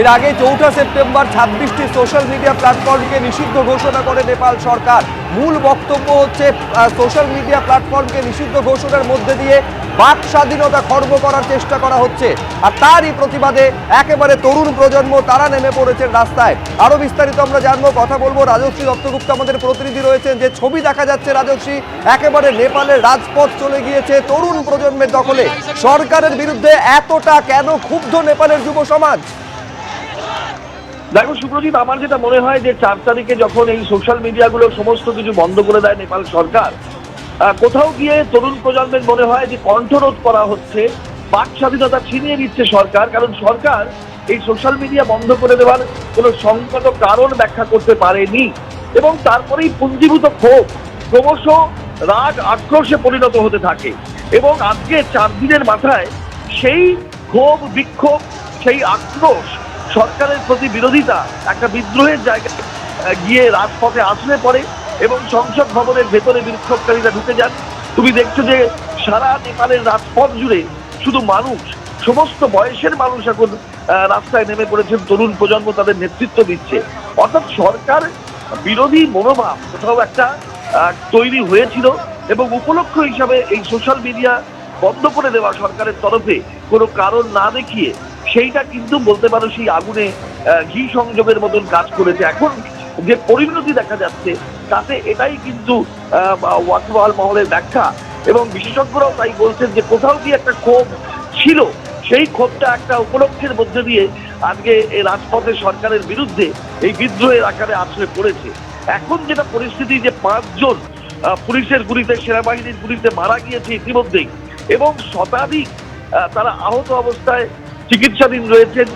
এর আগে চৌঠা সেপ্টেম্বর ছাব্বিশটি সোশ্যাল মিডিয়া প্ল্যাটফর্মকে নিষিদ্ধ ঘোষণা করে নেপাল সরকার। মূল বক্তব্য হচ্ছে সোশ্যাল মিডিয়া প্ল্যাটফর্মকে নিষিদ্ধ ঘোষণার মধ্যে দিয়ে বাক স্বাধীনতা খর্ব করার চেষ্টা করা হচ্ছে। আর তারই প্রতিবাদে একেবারে তরুণ প্রজন্ম তারা নেমে পড়েছেন রাস্তায়। আরও বিস্তারিত আমরা জানব, কথা বলব। রাজশ্রী দত্তগুপ্ত আমাদের প্রতিনিধি রয়েছেন যে ছবি দেখা যাচ্ছে রাজশ্রী, একেবারে নেপালের রাজপথ চলে গিয়েছে তরুণ প্রজন্মের দখলে। সরকারের বিরুদ্ধে এতটা কেন ক্ষুব্ধ নেপালের যুব সমাজ? দেখো সুপ্রজিৎ আমার যেটা মনে হয় যে চার তারিখে যখন এই সোশ্যাল মিডিয়াগুলো সমস্ত কিছু বন্ধ করে দেয় নেপাল সরকার কোথাও গিয়ে তরুণ প্রজন্মের মনে হয় যে কণ্ঠরোধ করা হচ্ছে, বাক স্বাধীনতা ছিনিয়ে নিচ্ছে সরকার, কারণ সরকার এই সোশ্যাল মিডিয়া বন্ধ করে দেওয়ার কোনো সংকট কারণ ব্যাখ্যা করতে পারেনি। এবং তারপরেই পুঞ্জীভূত ক্ষোভ ক্রমশ রাগ আক্রোশে পরিণত হতে থাকে। এবং আজকে চার দিনের মাথায় সেই ক্ষোভ, বিক্ষোভ, সেই আক্রোশ সরকারের প্রতি বিরোধিতা, একটা বিদ্রোহের জায়গায় গিয়ে রাজপথে আসলে পড়ে এবং সংসদ ভবনের ভেতরে বিক্ষোভকারীরা ঢুকে যান। তুমি দেখছ যে সারা নেপালের রাজপথ জুড়ে শুধু মানুষ, সমস্ত বয়সের মানুষ এখন রাস্তায় নেমে পড়েছেন। তরুণ প্রজন্ম তাদের নেতৃত্ব দিচ্ছে। অর্থাৎ সরকার বিরোধী মনোভাব কোথাও একটা তৈরি হয়েছিল এবং উপলক্ষ হিসাবে এই সোশ্যাল মিডিয়া বন্ধ করে দেওয়া সরকারের তরফে কোনো কারণ না দেখিয়ে সেইটা কিন্তু বলতে পারো সেই আগুনে ঘি সংযোগের মতন কাজ করেছে। এখন যে পরিণতি দেখা যাচ্ছে, তাতে এটাই কিন্তু ওয়াকিবহাল মহলের ব্যাখ্যা। এবং বিশেষজ্ঞরাও তাই বলছেন যে কোথাও কি একটা ক্ষোভ ছিল? সেই ক্ষোভটা একটা উপলক্ষের মধ্যে দিয়ে আজকে এই রাজপথে সরকারের বিরুদ্ধে এই বিদ্রোহের আকারে আছড়ে পড়েছে। এখন যেটা পরিস্থিতি যে পাঁচজন পুলিশের গুলিতে, সেনাবাহিনীর গুলিতে মারা গিয়েছে ইতিমধ্যেই, এবং শতাধিক তারা আহত অবস্থায় চিকিৎসাধীন রয়েছেন,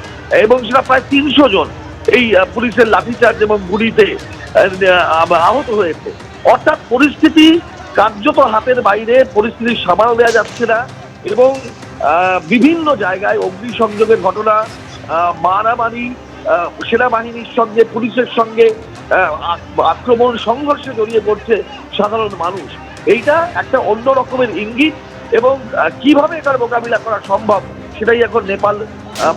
এবং সেটা প্রায় তিনশো জন এই পুলিশের লাঠিচার্জ এবং গুলিতে আহত হয়েছে। অর্থাৎ পরিস্থিতি কার্যত হাতের বাইরে, পরিস্থিতি সামাল দেওয়া যাচ্ছে না, এবং বিভিন্ন জায়গায় অগ্নিসংযোগের ঘটনা মারামারি সেনাবাহিনীর সঙ্গে, পুলিশের সঙ্গে আক্রমণ, সংঘর্ষে জড়িয়ে পড়ছে সাধারণ মানুষ। এইটা একটা অন্য রকমের ইঙ্গিত, এবং কীভাবে এটার মোকাবিলা করা সম্ভব? সেটাই এখন নেপাল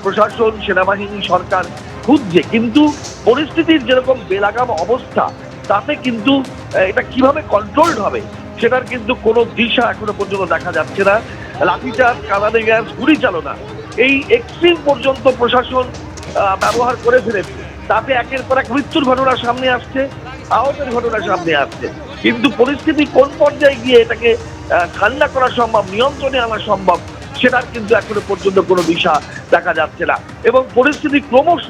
প্রশাসন, সেনাবাহিনী, সরকার খুঁজছে। কিন্তু পরিস্থিতির যেরকম বেলাগাম অবস্থা, তাতে কিন্তু এটা কীভাবে কন্ট্রোলড হবে, সেটার কিন্তু কোনো দিশা এখনও পর্যন্ত দেখা যাচ্ছে না। লাঠিচার্জ কাঁদানে গ্যাস, গুলি চালনা, এই এক্সট্রিম পর্যন্ত প্রশাসন ব্যবহার করে ফেলেছে। তাতে একের পর এক মৃত্যুর ঘটনা সামনে আসছে, আহতের ঘটনা সামনে আসছে। কিন্তু পরিস্থিতি কোন পর্যায়ে গিয়ে এটাকে ঠান্ডা করা সম্ভব, নিয়ন্ত্রণে আনা সম্ভব সেটার কিন্তু এখনও পর্যন্ত কোনো দিশা দেখা যাচ্ছে না। এবং পরিস্থিতি ক্রমশ